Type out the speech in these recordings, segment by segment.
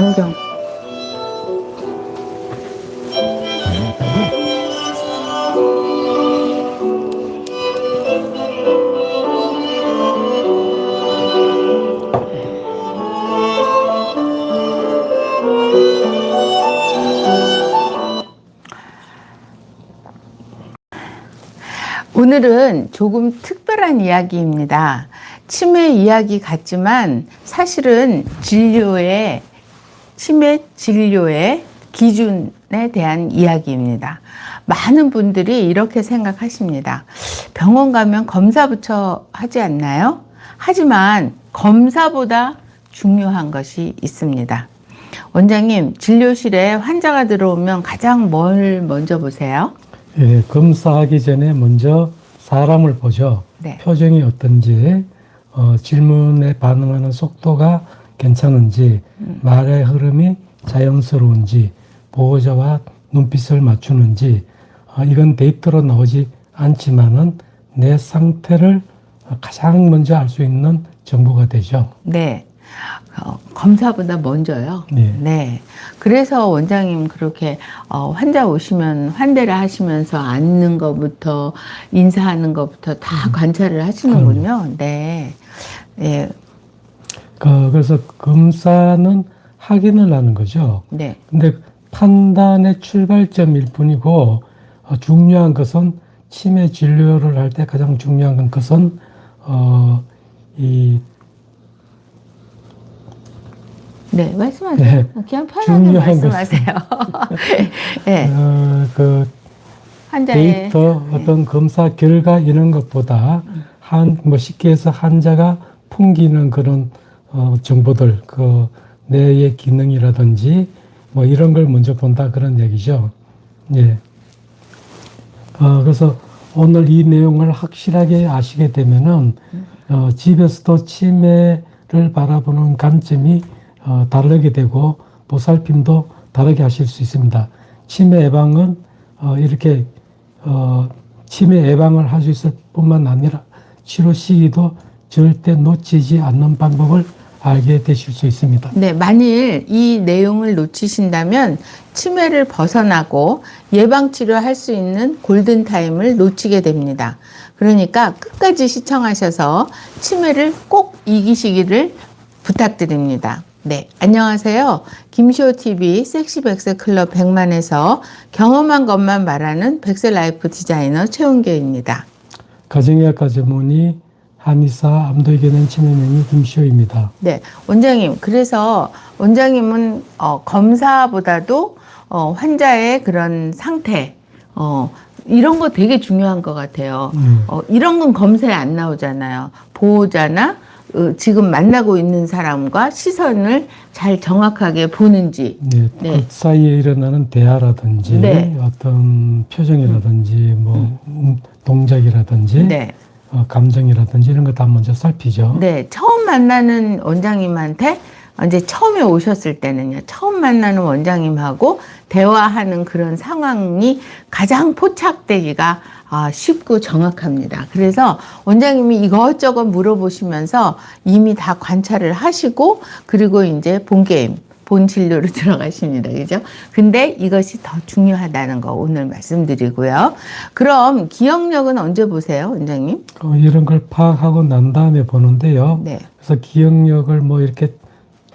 안경. 오늘은 조금 특별한 이야기입니다. 치매 이야기 같지만 사실은 진료의 치매 진료의 기준에 대한 이야기입니다. 많은 분들이 이렇게 생각하십니다. 병원 가면 검사부터 하지 않나요? 하지만 검사보다 중요한 것이 있습니다. 원장님, 진료실에 환자가 들어오면 가장 뭘 먼저 보세요? 예, 검사하기 전에 먼저 사람을 보죠. 네. 표정이 어떤지, 어, 질문에 반응하는 속도가 괜찮은지, 말의 흐름이 자연스러운지, 보호자와 눈빛을 맞추는지, 어, 이건 데이터로 나오지 않지만은 내 상태를 가장 먼저 알 수 있는 정보가 되죠. 네. 어, 검사보다 먼저요. 네. 그래서 원장님 그렇게 어, 환자 오시면 환대를 하시면서 앉는 것부터 인사하는 것부터 다 관찰을 하시는군요. 네. 예. 그, 그래서 검사는 확인을 하는 거죠. 네. 근데 판단의 출발점일 뿐이고 어, 중요한 것은 치매 진료를 할 때 가장 중요한 것은 어, 이 네. 말씀하세요. 네. 그냥 편하게 중요한 말씀하세요. 네. 어, 그 환자의 데이터 네. 어떤 검사 결과 이런 것보다 한 뭐 쉽게 해서 환자가 풍기는 그런 어, 정보들 그 뇌의 기능이라든지 뭐 이런 걸 먼저 본다 그런 얘기죠. 예. 어, 그래서 오늘 이 내용을 확실하게 아시게 되면은 어, 집에서도 치매를 바라보는 관점이 어, 다르게 되고 보살핌도 다르게 하실 수 있습니다. 치매 예방은 어, 이렇게 어, 치매 예방을 할 수 있을 뿐만 아니라 치료 시기도 절대 놓치지 않는 방법을 알게 되실 수 있습니다. 네, 만일 이 내용을 놓치신다면 치매를 벗어나고 예방 치료할 수 있는 골든 타임을 놓치게 됩니다. 그러니까 끝까지 시청하셔서 치매를 꼭 이기시기를 부탁드립니다. 네, 안녕하세요. 김시호 TV 섹시 백세 클럽 100만에서 경험한 것만 말하는 백세 라이프 디자이너 최은교입니다. 가정의학과 전문의 한의사 치매 명의 김시호입니다. 네, 원장님. 그래서 원장님은 어, 검사보다도 어, 환자의 그런 상태, 어, 이런 거 되게 중요한 것 같아요. 음. 어, 이런 건 검사에 안 나오잖아요. 보호자나 어, 지금 만나고 있는 사람과 시선을 잘 정확하게 보는지. 네, 네. 그 사이에 일어나는 대화라든지 네. 어떤 표정이라든지 뭐 음, 동작이라든지 네. 어, 감정이라든지 이런 거 다 먼저 살피죠. 네, 처음 만나는 원장님한테 이제 처음에 오셨을 때는요, 처음 만나는 원장님하고 대화하는 그런 상황이 가장 포착되기가 아, 쉽고 정확합니다. 그래서 원장님이 이것저것 물어보시면서 이미 다 관찰을 하시고 그리고 이제 본 게임, 본 진료로 들어가십니다. 그죠? 근데 이것이 더 중요하다는 거 오늘 말씀드리고요. 그럼 기억력은 언제 보세요, 원장님? 어, 이런 걸 파악하고 난 다음에 보는데요. 네. 그래서 기억력을 뭐 이렇게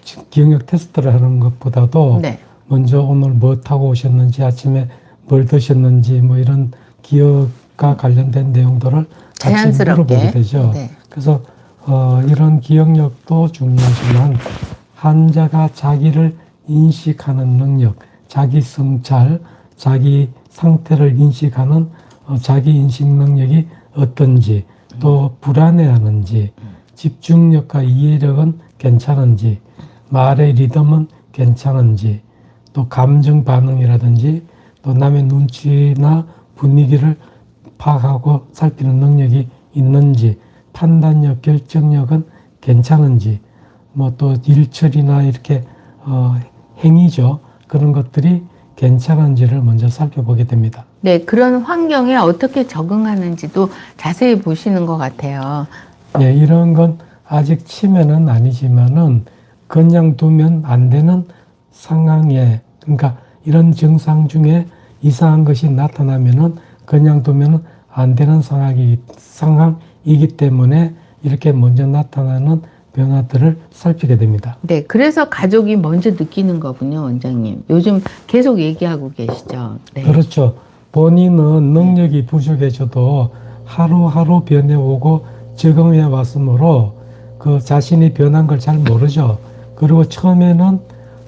지- 기억력 테스트를 하는 것보다도 네. 먼저 오늘 뭐 타고 오셨는지 아침에 뭘 드셨는지 뭐 이런 기억과 관련된 내용들을 자연스럽게. 물어보게 되죠. 네. 그래서 어, 이런 기억력도 중요하지만 환자가 자기를 인식하는 능력, 자기 성찰, 자기 상태를 인식하는 어, 자기 인식 능력이 어떤지, 또 불안해하는지, 집중력과 이해력은 괜찮은지, 말의 리듬은 괜찮은지, 또 감정 반응이라든지, 또 남의 눈치나 분위기를 파악하고 살피는 능력이 있는지, 판단력, 결정력은 괜찮은지, 뭐 또 일처리나 이렇게 어, 행위죠. 그런 것들이 괜찮은지를 먼저 살펴보게 됩니다. 네, 그런 환경에 어떻게 적응하는지도 자세히 보시는 것 같아요. 네, 이런 건 아직 치매는 아니지만은 그냥 두면 안 되는 상황에 그러니까 이런 증상 중에 이상한 것이 나타나면은 그냥 두면은 안 되는 상황이 상황이기 때문에 이렇게 먼저 나타나는 변화들을 살피게 됩니다. 네, 그래서 가족이 먼저 느끼는 거군요, 원장님. 요즘 계속 얘기하고 계시죠. 네. 그렇죠. 본인은 능력이 부족해져도 하루하루 변해오고 적응해 왔으므로 그 자신이 변한 걸 잘 모르죠. 그리고 처음에는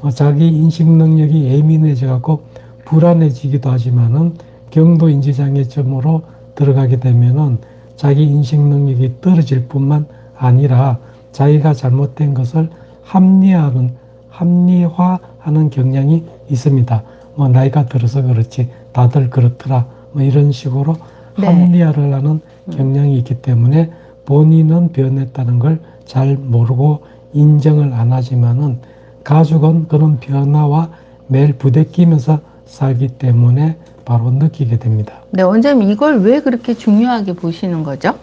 어, 자기 인식 능력이 예민해져 갖고 불안해지기도 하지만은 경도 인지장애점으로 들어가게 되면은 자기 인식 능력이 떨어질 뿐만 아니라 자기가 잘못된 것을 합리화하는 합리화하는 경향이 있습니다. 뭐 나이가 들어서 그렇지 다들 그렇더라 뭐 이런 식으로 네. 합리화를 하는 경향이 있기 때문에 본인은 변했다는 걸 잘 모르고 인정을 안 하지만은 가족은 그런 변화와 매일 부대끼면서 살기 때문에 바로 느끼게 됩니다. 네, 원장님 이걸 왜 그렇게 중요하게 보시는 거죠?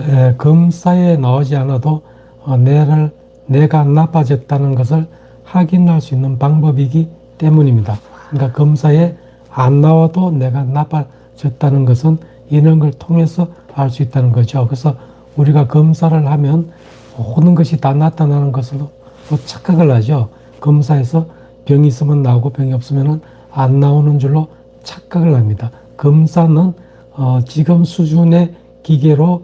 에, 검사에 나오지 않아도 어, 내를 내가 나빠졌다는 것을 확인할 수 있는 방법이기 때문입니다. 그러니까 검사에 안 나와도 내가 나빠졌다는 것은 이런 걸 통해서 알 수 있다는 거죠. 그래서 우리가 검사를 하면 모든 것이 다 나타나는 것으로 착각을 하죠. 검사에서 병이 있으면 나오고 병이 없으면 안 나오는 줄로 착각을 합니다. 검사는 어, 지금 수준의 기계로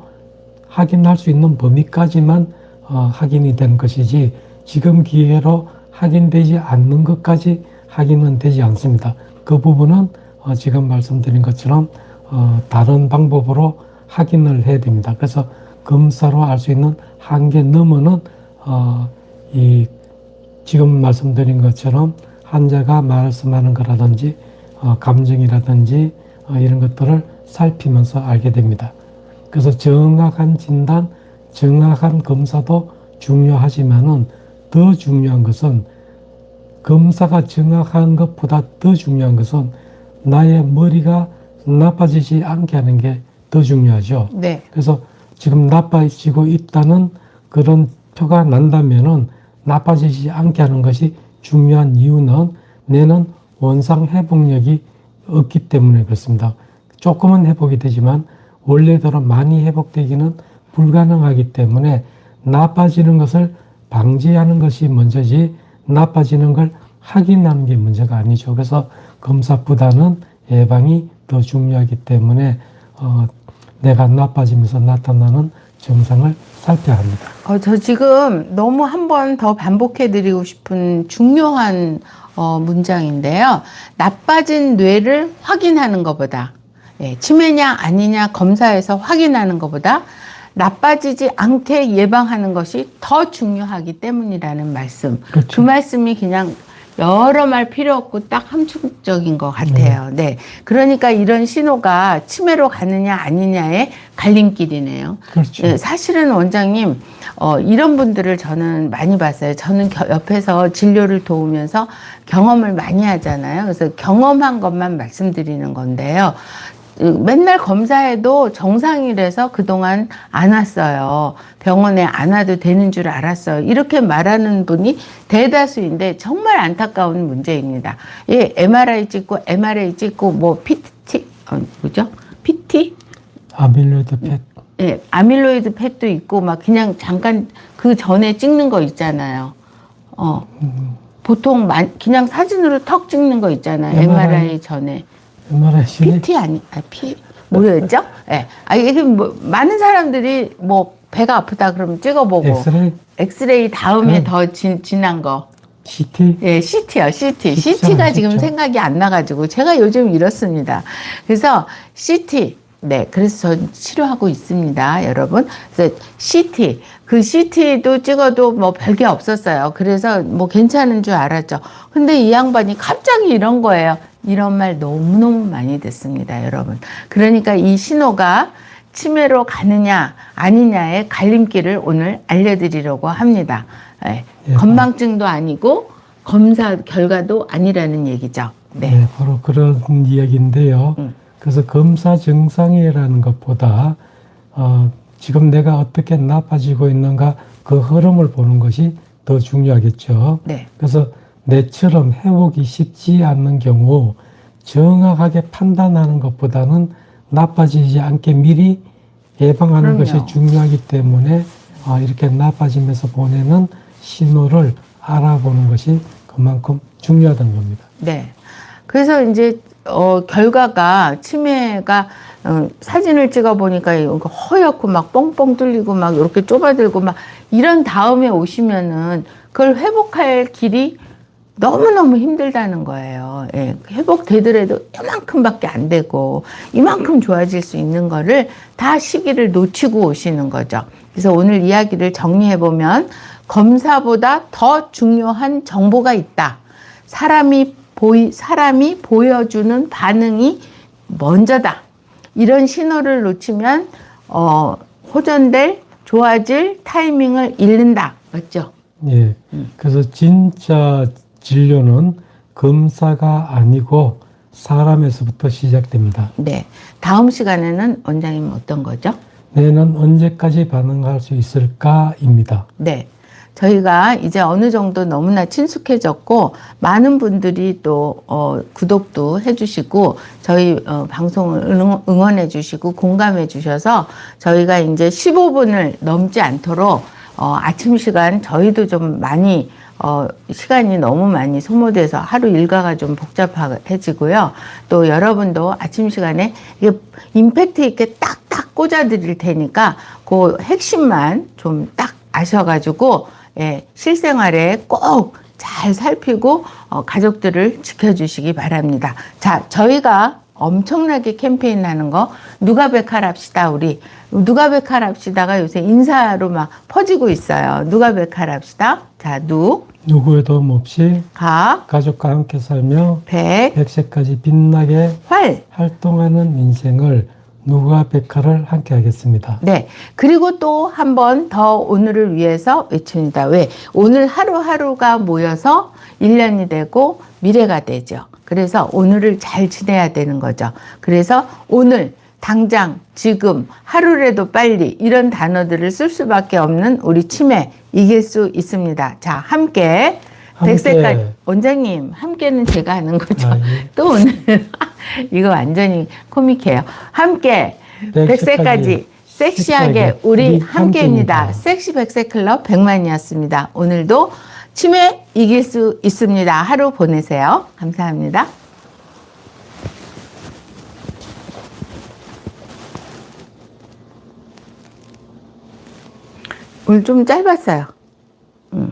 확인할 수 있는 범위까지만 어, 확인이 된 것이지 지금 기계로 확인되지 않는 것까지 확인은 되지 않습니다. 그 부분은 어, 지금 말씀드린 것처럼 어, 다른 방법으로 확인을 해야 됩니다. 그래서 검사로 알 수 있는 한계 넘어는 어, 이 지금 말씀드린 것처럼 환자가 말씀하는 거라든지 어, 감정이라든지 어, 이런 것들을 살피면서 알게 됩니다. 그래서 정확한 진단, 정확한 검사도 중요하지만은 더 중요한 것은 검사가 정확한 것보다 더 중요한 것은 나의 머리가 나빠지지 않게 하는 게 더 중요하죠. 네. 그래서 지금 나빠지고 있다는 그런 표가 난다면은 나빠지지 않게 하는 것이 중요한 이유는 뇌는 원상 회복력이 없기 때문에 그렇습니다. 조금은 회복이 되지만 원래대로 많이 회복되기는 불가능하기 때문에 나빠지는 것을 방지하는 것이 먼저지 나빠지는 걸 확인하는 게 문제가 아니죠. 그래서 검사보다는 예방이 더 중요하기 때문에 어, 내가 나빠지면서 나타나는 증상을 살펴야 합니다. 어, 저 지금 너무 한 번 더 반복해 드리고 싶은 중요한 어, 문장인데요. 나빠진 뇌를 확인하는 것보다, 예, 치매냐 아니냐 검사에서 확인하는 것보다 나빠지지 않게 예방하는 것이 더 중요하기 때문이라는 말씀. 그 그렇죠. 말씀이 그냥 여러 말 필요 없고 딱 함축적인 것 같아요. 네. 그러니까 이런 신호가 치매로 가느냐 아니냐의 갈림길이네요. 그렇죠. 네, 사실은 원장님 어, 이런 분들을 저는 많이 봤어요. 저는 겨- 옆에서 진료를 도우면서 경험을 많이 하잖아요. 그래서 경험한 것만 말씀드리는 건데요. 으, 맨날 검사해도 정상이라서 그동안 안 왔어요. 병원에 안 와도 되는 줄 알았어요. 이렇게 말하는 분이 대다수인데 정말 안타까운 문제입니다. 예, MRI 찍고 MRI 찍고 뭐 PT 어, 뭐죠? PT 아밀로이드 펫 예, 아밀로이드 펫도 있고 막 그냥 잠깐 그 전에 찍는 거 있잖아요. 어. 보통 만- 그냥 사진으로 턱 찍는 거 있잖아요. MRI. MRI 전에. 시에 PT 아니, 아, P, 뭐였죠? 예. 아, 이게 뭐, 많은 사람들이 뭐, 배가 아프다 그러면 찍어보고, 엑스레이 엑스레이 다음에 음. 더 진, 진한 거. CT 예, CT요, CT. CT CT가 잖아요, 지금. 생각이 안 나가지고 제가 요즘 이렇습니다. 그래서 CT. 네, 그래서 전 치료하고 있습니다, 여러분. 그래서 CT. 그 CT도 찍어도 뭐 별게 없었어요. 그래서 뭐 괜찮은 줄 알았죠. 근데 이 양반이 갑자기 이런 거예요. 이런 말 너무너무 많이 듣습니다, 여러분. 그러니까 이 신호가 치매로 가느냐 아니냐의 갈림길을 오늘 알려드리려고 합니다. 예, 예. 건망증도 아니고 검사 결과도 아니라는 얘기죠. 네. 네, 바로 그런 이야기인데요. 음. 그래서 검사 증상이라는 것보다 어, 지금 내가 어떻게 나빠지고 있는가 그 흐름을 보는 것이 더 중요하겠죠. 네. 그래서 내처럼 회복이 쉽지 않는 경우 정확하게 판단하는 것보다는 나빠지지 않게 미리 예방하는 그럼요. 것이 중요하기 때문에 아, 이렇게 나빠지면서 보내는 신호를 알아보는 것이 그만큼 중요하다는 겁니다. 네. 그래서 이제 어 결과가 치매가 어, 사진을 찍어 보니까 허옇고 막 뻥뻥 뚫리고 막 이렇게 좁아들고 막 이런 다음에 오시면은 그걸 회복할 길이 너무너무 힘들다는 거예요. 예, 회복되더라도 이만큼밖에 안 되고 이만큼 좋아질 수 있는 거를 다 시기를 놓치고 오시는 거죠. 그래서 오늘 이야기를 정리해 보면 검사보다 더 중요한 정보가 있다. 사람이 보이 사람이 보여주는 반응이 먼저다. 이런 신호를 놓치면 어, 호전될 좋아질 타이밍을 잃는다. 맞죠? 예. 그래서 진짜 진료는 검사가 아니고 사람에서부터 시작됩니다. 네. 다음 시간에는 원장님 어떤 거죠? 내는 언제까지 반응할 수 있을까입니다. 네. 저희가 이제 어느 정도 너무나 친숙해졌고 많은 분들이 또 어, 구독도 해주시고 저희 어, 방송을 응- 응원해주시고 공감해주셔서 저희가 이제 15분을 넘지 않도록 어, 아침 시간 저희도 좀 많이 어, 시간이 너무 많이 소모돼서 하루 일과가 좀 복잡해지고요. 또 여러분도 아침 시간에 이게 임팩트 있게 딱딱 꽂아드릴 테니까 그 핵심만 좀 딱 아셔가지고 예, 실생활에 꼭 잘 살피고 어, 가족들을 지켜주시기 바랍니다. 자, 저희가 엄청나게 캠페인 하는 거 누가 백할합시다 우리 누가 백할합시다가 요새 인사로 막 퍼지고 있어요. 누가 백할합시다. 자, 누, 누구의 도움 없이 각, 가족과 함께 살며 백, 100세까지 빛나게 활. 활동하는 인생을 누가 백화를 함께 하겠습니다. 네. 그리고 또 한 번 더 오늘을 위해서 외칩니다. 왜? 오늘 하루하루가 모여서 1년이 되고 미래가 되죠. 그래서 오늘을 잘 지내야 되는 거죠. 그래서 오늘, 당장, 지금, 하루라도 빨리 이런 단어들을 쓸 수밖에 없는 우리 치매 이길 수 있습니다. 자, 함께. 함께. 100세까지. 원장님, 함께는 제가 하는 거죠. 아, 예. 또 오늘, 이거 완전히 코믹해요. 함께 100세까지 100세까지 섹시하게 우리. 함께입니다. 섹시 백세 클럽 100만이었습니다. 오늘도 치매 이길 수 있습니다. 하루 보내세요. 감사합니다. 오늘 좀 짧았어요.